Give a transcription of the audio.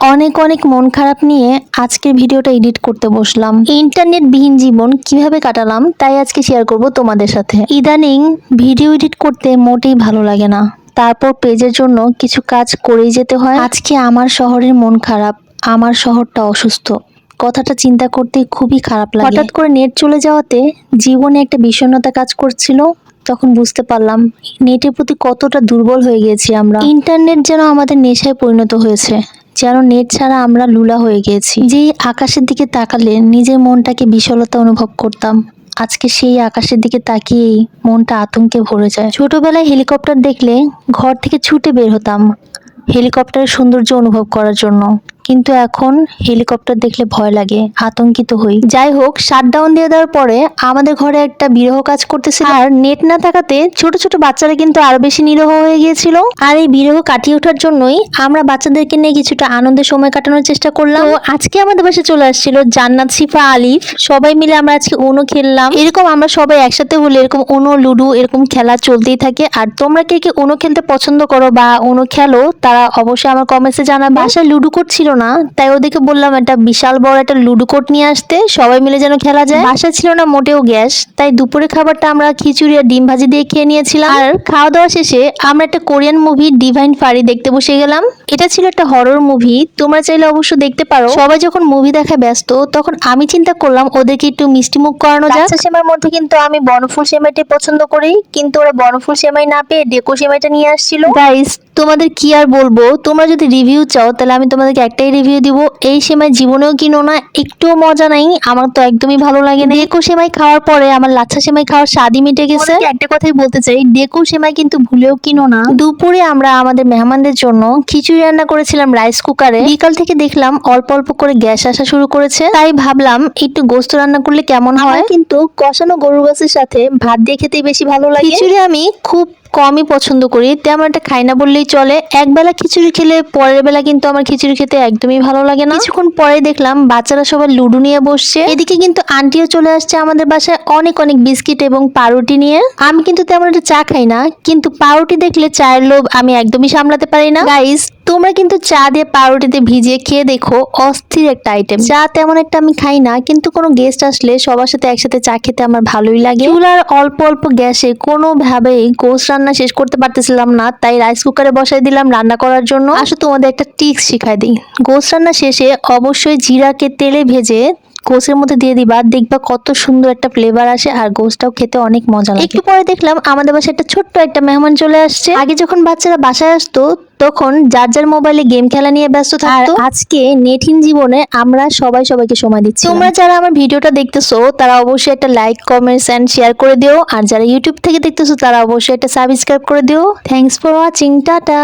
অনেক অনেক মন খারাপ নিয়ে আজকের ভিডিওটা এডিট করতে বসলাম। ইন্টারনেট বিহীন জীবন কীভাবে কাটালাম তাই আজকে শেয়ার করব তোমাদের সাথে। ইদানিং ভিডিও এডিট করতে মোটেই ভালো লাগে না। তারপর পেজের জন্য কিছু কাজ করেই যেতে হয়। আজকে আমার শহরের মন খারাপ, আমার শহরটা অসুস্থ। কথাটা চিন্তা করতে খুবই খারাপ লাগে। হঠাৎ করে নেট চলে যাওয়াতে জীবনে একটা বিষণ্ণতা কাজ করছিল, তখন বুঝতে পারলাম নেটের প্রতি কতটা দুর্বল হয়ে গেছি আমরা। ইন্টারনেট যেন আমাদের নেশায় পরিণত হয়েছে। যেন নেট ছাড়া আমরা লুলা হয়ে গেছি। যেই আকাশের দিকে তাকালে নিজের মনটাকে বিশলতা অনুভব করতাম। আজকে সেই আকাশের দিকে তাকিয়েই মনটা আতঙ্কে ভরে যায়। ছোটবেলায় হেলিকপ্টার দেখলে ঘর থেকে ছুটে বের হতাম। হেলিকপ্টারের সৌন্দর্য অনুভব করার জন্য। কিন্তু এখন হেলিকপ্টার দেখলে ভয় লাগে, আতঙ্কিত হই। যাই হোক শাটডাউন দিয়ে দেওয়ার পরে আমাদের ঘরে একটা বিরহ কাজ করতেছিল। আর নেট না থাকাতে ছোট ছোট বাচ্চারা কিন্তু আরও বেশি নিরহ হয়ে গিয়েছিল। আর এই বিরহ কাটিয়ে ওঠার জন্যই আমরা বাচ্চাদেরকে নিয়ে কিছুটা আনন্দের সময় কাটানোর চেষ্টা করলাম। আজকে আমাদের বাসে চলে আসছিল জান্নাত সিফা আলিফ। সবাই মিলে আমরা আজকে উনো খেললাম। এরকম আমরা সবাই একসাথে হলে এরকম উনো, লুডো এরকম খেলা চলতেই থাকে। আর তোমরা কে কে উনো খেলতে পছন্দ করো বা উনো খেলো, তারা অবশ্যই আমার কমেন্টসে জানাবে। বাসায় লুডো কোড ছিল না, তাই ওদেরকে বললাম একটা বিশাল বড় একটা লুডো কোট নিয়ে আসতে, সবাই মিলে যেন খেলা যায়। বাসা ছিল না, মোটেও গ্যাস, তাই দুপুরে খাবারটা আমরা খিচুড়ি আর ডিম ভাজি দিয়ে খেয়ে নিয়েছিলাম। আর খাওয়া দাওয়া শেষে আমরা একটা কোরিয়ান মুভি, ডিভাইন ফারি দেখতে বসে গেলাম। এটা ছিল একটা হরর মুভি তোমরা চাইলে অবশ্য দেখতে পারো। সবাই যখন মুভি দেখায় ব্যস্ত তখন আমি চিন্তা করলাম ওদেরকে একটু মিষ্টি মুখ করানো যায় সেমার মধ্যে কিন্তু আমি বনফুল সেমাইটাই পছন্দ করি কিন্তু ওরা বনফুল সেমাই না পেয়ে ডেকো সেমাইটা নিয়ে আসছিল। গাইস তোমাদের কি আর বলব? তোমরা যদি রিভিউ চাও তাহলে আমি তোমাদেরকে একটাই রিভিউ দিব। এই সেমাই জীবনেও কিনো না একটুও মজা নাই। আমার তো একদমই ভালো লাগে না। ডেকো সেমাই খাওয়ার পরে আমার লাচ্ছা সেমাই খাওয়ার স্বাদই মিটে গেছে। একটা কথাই বলতে চাই ডেকো সেমাই কিন্তু ভুলেও কিনো না। দুপুরে আমরা আমাদের মেহমানদের জন্য খিচুড়ি রান্না করেছিলাম রাইস কুকারে বিকাল থেকে দেখলাম অল্প অল্প করে গ্যাস আসা শুরু করেছে। তাই ভাবলাম একটু গোস্ত রান্না করলে কেমন হয়? কিন্তু কষানো গরুর গাছের সাথে ভাত দিয়ে খেতেই বেশি ভালো লাগে। খিচুড়ি আমি খুব কমই পছন্দ করি। তেমন একটা খাই না বললেই চলে। একবেলা খিচুড়ি খেলে পরের বেলা কিন্তু আমার খিচুড়ি খেতে একদমই ভালো লাগে না। কিছুক্ষণ পরে দেখলাম বাচ্চারা সবাই লুডো নিয়ে বসছে। এদিকে কিন্তু আন্টিও চলে আসছে আমাদের বাসায় অনেক অনেক বিস্কিট এবং পাউরুটি নিয়ে। আমি কিন্তু তেমন একটা চা খাই না, কিন্তু পাউরুটি দেখলে চায়ের লোভ আমি একদমই সামলাতে পারি না। গাইস তোমরা কিন্তু চা দিয়ে পাউরুটিতে ভিজিয়ে খেয়ে দেখো, অস্থির একটা আইটেম চা তেমন একটা আমি খাই না, কিন্তু কোনো গেস্ট আসলে সবার সাথে একসাথে চা খেতে আমার ভালোই লাগে। চুলার অল্প অল্প গ্যাসে কোনোভাবেই গোস রান্না শেষ করতে পারতেছিলাম না, তাই রাইস কুকারে বসাই দিলাম রান্না করার জন্য। আসো তোমাদের একটা টিক্স শিখাই দিই। গোস রান্না শেষে অবশ্যই জিরাকে তেলে ভেজে গোসের মধ্যে দিয়ে দিবা দেখবা কত সুন্দর একটা ফ্লেভার আসে আর গোসটাও খেতে অনেক মজা লাগে। একটু পরে দেখলাম আমাদের বাসায় একটা ছোট্ট একটা মেহমান চলে আসছে। আগে যখন বাচ্চারা বাসায় আসতো তখন যার যার মোবাইলে গেম খেলা নিয়ে ব্যস্ত থাকতো আজকে নেটহীন জীবনে আমরা সবাই সবাইকে সময় দিচ্ছি। তোমরা যারা আমার ভিডিওটা দেখতেছো তারা অবশ্যই একটা লাইক কমেন্টস এন্ড শেয়ার করে দিও। আর যারা ইউটিউব থেকে দেখতেছো তারা অবশ্যই একটা সাবস্ক্রাইব করে দিও। Thanks for watching tata!